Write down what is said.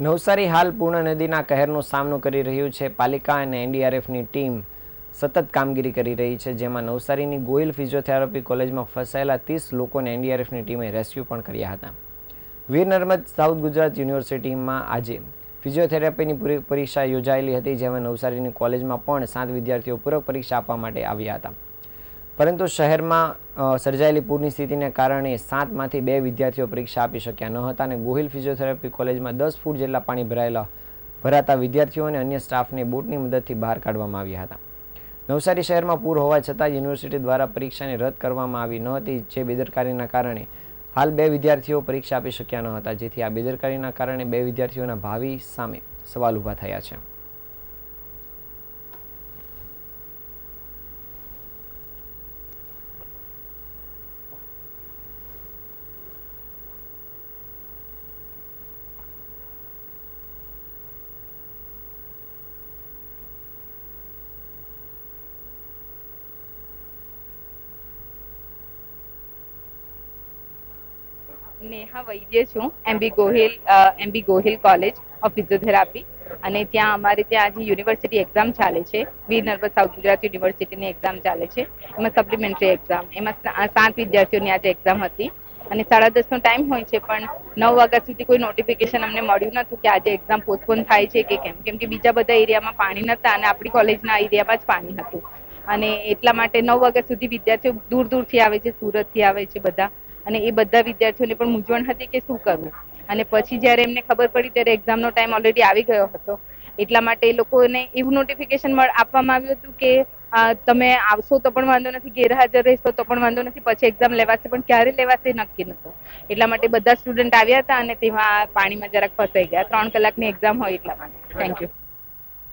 નવસારી હાલ પૂર્ણ નદીના કહેરનો સામનો કરી રહ્યું છે. પાલિકા અને એનડીઆરએફની ટીમ સતત કામગીરી કરી રહી છે, જેમાં નવસારીની ગોયલ ફિઝિયોથેરાપી કોલેજમાં ફસાયેલા ત્રીસ લોકોને એનડીઆરએફની ટીમે રેસ્ક્યુ પણ કર્યા હતા. વીર નર્મદ સાઉથ ગુજરાત યુનિવર્સિટીમાં આજે ફિઝિયોથેરાપીની પૂરી પરીક્ષા યોજાયેલી હતી, જેમાં નવસારીની કોલેજમાં પણ સાત વિદ્યાર્થીઓ પૂરક પરીક્ષા આપવા માટે આવ્યા હતા. પરંતુ શહેરમાં સર્જાયેલી પૂરની સ્થિતિને કારણે સાતમાંથી બે વિદ્યાર્થીઓ પરીક્ષા આપી શક્યા ન હતા અને ગોહિલ ફિઝિયોથેરાપી કોલેજમાં દસ ફૂટ જેટલા પાણી ભરાયેલા, ભરાતા વિદ્યાર્થીઓ અને અન્ય સ્ટાફને બોટની મદદથી બહાર કાઢવામાં આવ્યા હતા. નવસારી શહેરમાં પૂર હોવા છતાં યુનિવર્સિટી દ્વારા પરીક્ષાને રદ કરવામાં આવી ન હતી, જે બેદરકારીના કારણે હાલ બે વિદ્યાર્થીઓ પરીક્ષા આપી શક્યા ન હતા, જેથી આ બેદરકારીના કારણે બે વિદ્યાર્થીઓના ભાવિ સામે સવાલ ઊભા થયા છે. નેહા વૈદ્ય છું. MB Gohil MB Gohil college of physiotherapy અને ત્યાં અમારે ત્યાં આજે યુનિવર્સિટી એક્ઝામ ચાલે છે. વીર નર્મદ સાઉથ ગુજરાત યુનિવર્સિટીની એક્ઝામ ચાલે છે. એમાં સપ્લિમેન્ટરી એક્ઝામ એમાં સાત વિદ્યાર્થીઓની આજે એક્ઝામ હતી. અને સાડા દસનો ટાઈમ હોય છે, પણ નવ વાગ્યા સુધી કોઈ નોટિફિકેશન અમને મળ્યું નતું કે આજે એક્ઝામ પોસ્ટપોન થાય છે કે કેમ. કેમ કે બીજા બધા એરિયામાં પાણી નતા અને આપણી કોલેજના એરિયામાં જ પાણી હતું. અને એટલા માટે નવ વાગ્યા સુધી વિદ્યાર્થીઓ દૂર દૂરથી આવે છે, સુરતથી આવે છે બધા. અને એ બધા વિદ્યાર્થીઓને પણ મૂંઝવણ હતી કે શું કરવું? અને પછી જ્યારે એમને ખબર પડી ત્યારે એક્ઝામનો ટાઈમ ઓલરેડી આવી ગયો હતો. એટલા માટે એ લોકોને એવું નોટિફિકેશન આપવામાં આવ્યું હતું કે તમે આવશો તો પણ વાંધો નથી, ગેરહાજર રહેશો તો પણ વાંધો નથી, પછી એક્ઝામ લેવાશે, પણ ક્યારે લેવાશે નક્કી નહોતું. એટલા માટે બધા સ્ટુડન્ટ આવ્યા હતા અને તેમાં પાણીમાં જરાક ફસાઈ ગયા. ત્રણ કલાકની એક્ઝામ હોય એટલા માટે. Thank you